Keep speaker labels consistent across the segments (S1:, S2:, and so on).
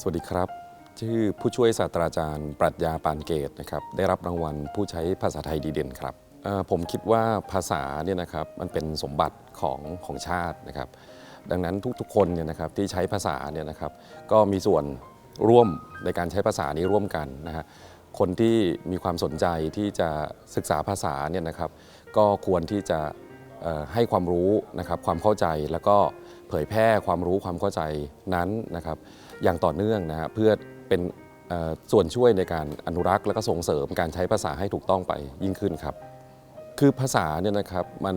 S1: สวัสดีครับ ชื่อผู้ช่วยศาสตราจารย์ ปรัชญาปานเกตนะครับได้รับรางวัลผู้ใช้ภาษาไทยดีเด่นครับผมคิดว่าภาษาเนี่ยนะครับมันเป็นสมบัติของของชาตินะครับ ดังนั้นทุกๆคนเนี่ยนะครับที่ใช้ภาษาเนี่ยนะครับ ก็มีส่วนร่วมในการใช้ภาษานี้ร่วมกันนะฮะคนที่มีความสนใจที่จะศึกษาภาษาเนี่ยนะครับ ก็ควรที่จะ ให้ความรู้นะครับความเข้าใจแล้วก็เผยแพร่ความรู้ความเข้าใจนั้นนะครับอย่างต่อเนื่องนะฮะเพื่อเป็นส่วนช่วยในการอนุรักษ์และก็ส่งเสริมการใช้ภาษาให้ถูกต้องไปยิ่งขึ้นครับ คือภาษาเนี่ยนะครับมัน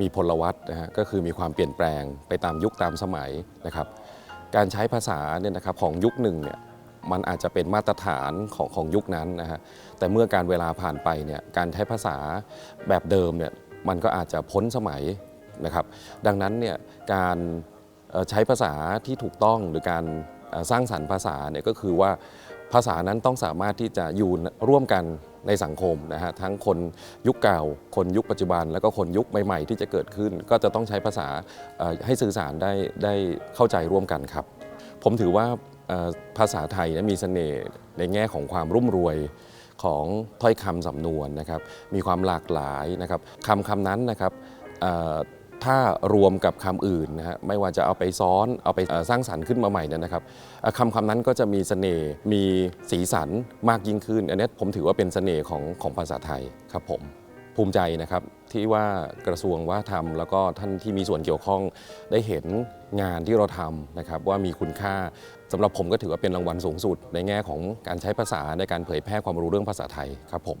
S1: มีพลวัตนะฮะก็คือมีความเปลี่ยนแปลงไปตามยุคตามสมัยนะครับ การใช้ภาษาเนี่ยนะครับของยุคหนึ่งเนี่ยมันอาจจะเป็นมาตรฐานของของยุคนั้นนะฮะแต่เมื่อการเวลาผ่านไปเนี่ยการใช้ภาษาแบบเดิมเนี่ย มันก็อาจจะพ้นสมัยนะครับ ดังนั้นเนี่ยการใช้ภาษาที่ถูกต้องหรือการสร้างสรรค์ภาษาเนี่ยก็คือว่าภาษานั้นต้องสามารถที่จะอยู่ร่วมกันในสังคมนะฮะทั้งคนยุคเก่า คนยุคปัจจุบัน แล้วก็คนยุคใหม่ ๆ ที่จะเกิดขึ้น ก็จะต้องใช้ภาษาให้สื่อสารได้ได้เข้าใจร่วมกันครับ ผมถือว่าภาษาไทยเนยมีเสน่ห์ในแง่ของความรุ่มรวย ของถ้อยคำสำนวนนะครับมีความหลากหลายนะครับคำคำนั้นนะครับถ้ารวมกับคำอื่นนะฮะไม่ว่าจะเอาไปซ้อนเอาไปสร้างสรรค์ขึ้นมาใหม่เนี่ยนะครับคำคำนั้นก็จะมีเสน่ห์มีสีสันมากยิ่งขึ้น อันนี้ผมถือว่าเป็นเสน่ห์ของของภาษาไทยครับผม ภูมิใจนะครับที่ว่ากระทรวงวัฒนธรรม แล้วก็ท่านที่มีส่วนเกี่ยวข้องได้เห็นงานที่เราทำนะครับว่ามีคุณค่าสำหรับผมก็ถือว่าเป็นรางวัลสูงสุด ในแง่ของการใช้ภาษาในการเผยแพร่ความรู้เรื่องภาษาไทยครับผม